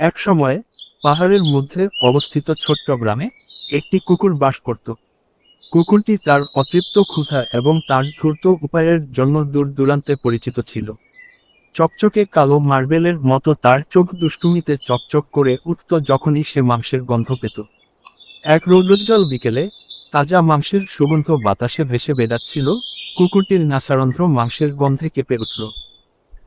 এক সময় পাহাড়ের মধ্যে অবস্থিত ছোট্ট গ্রামে একটি কুকুর বাস করত। কুকুরটি তার অতৃপ্ত ক্ষুধা এবং তার ধূর্ত উপায়ের জন্য দূর দূরান্তে পরিচিত ছিল। চকচকে কালো মার্বেলের মতো তার চোখ দুষ্টুমিতে চকচক করে উঠত যখনই সে মাংসের গন্ধ পেত। এক রৌদ্রোজ্জ্বল বিকেলে তাজা মাংসের সুগন্ধ বাতাসে ভেসে বেড়াচ্ছিল। কুকুরটির নাসারন্ধ্র মাংসের গন্ধে কেঁপে উঠল।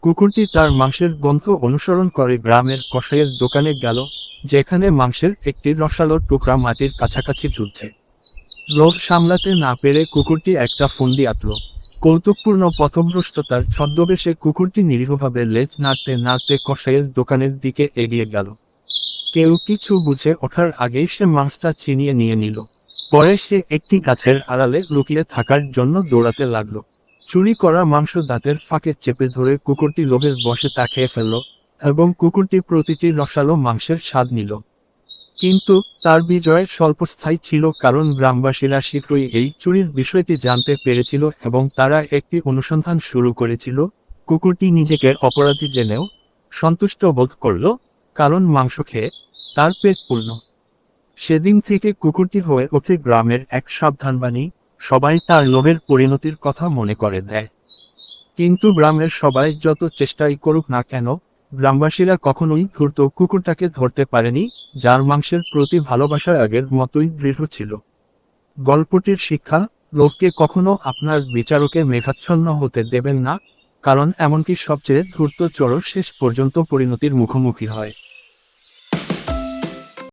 কুকুরটি তার মাংসের গন্ধ অনুসরণ করে গ্রামের কষাইয়ের দোকানে গেল, যেখানে মাংসের একটি রসালো টুকরা মাটির কাছাকাছি ঝুলছে। লোভ সামলাতে না পেরে কুকুরটি একটা ফন্দি আঁতল। কৌতুকপূর্ণ পথভ্রষ্টতার ছদ্মবেশে কুকুরটি নিরীহভাবে লেজ নাড়তে নাড়তে কষাইয়ের দোকানের দিকে এগিয়ে গেল। কেউ কিছু বুঝে ওঠার আগেই সে মাংসটা চিনিয়ে নিয়ে নিল। পরে সে একটি গাছের আড়ালে লুকিয়ে থাকার জন্য দৌড়াতে লাগল। চুরি করা মাংস দাঁতের ফাঁকে চেপে ধরে কুকুরটি লোভের বসে তা খেয়ে ফেলল এবং কুকুরটি প্রতিটি রসালো মাংসের স্বাদ নিল। কিন্তু তার বিজয় স্বল্পস্থায়ী ছিল কারণ গ্রামবাসীরা শীঘ্রই এই চুরির বিষয়টি জানতে পেরেছিল এবং তারা একটি অনুসন্ধান শুরু করেছিল। কুকুরটি নিজেকে অপরাধী জেনেও সন্তুষ্ট বোধ করল, কারণ মাংস খেয়ে তার পেট পূর্ণ সেদিন থেকে কুকুরটি হয়ে ওঠে গ্রামের এক সাবধানবাণী সবাই তার লোভের পরিণতির কথা মনে করে দেয়। কিন্তু গ্রামের সবাই যত চেষ্টাই করুক না কেন, গ্রামবাসীরা কখনোই ধূর্ত কুকুরটাকে ধরতে পারেনি, যার মাংসের প্রতি ভালোবাসা আগের মতোই দৃঢ় ছিল। গল্পটির শিক্ষা, লোককে কখনো আপনার বিচারকে মেঘাচ্ছন্ন হতে দেবেন না, কারণ এমনকি সবচেয়ে ধূর্ত চোরও শেষ পর্যন্ত পরিণতির মুখোমুখি হয়।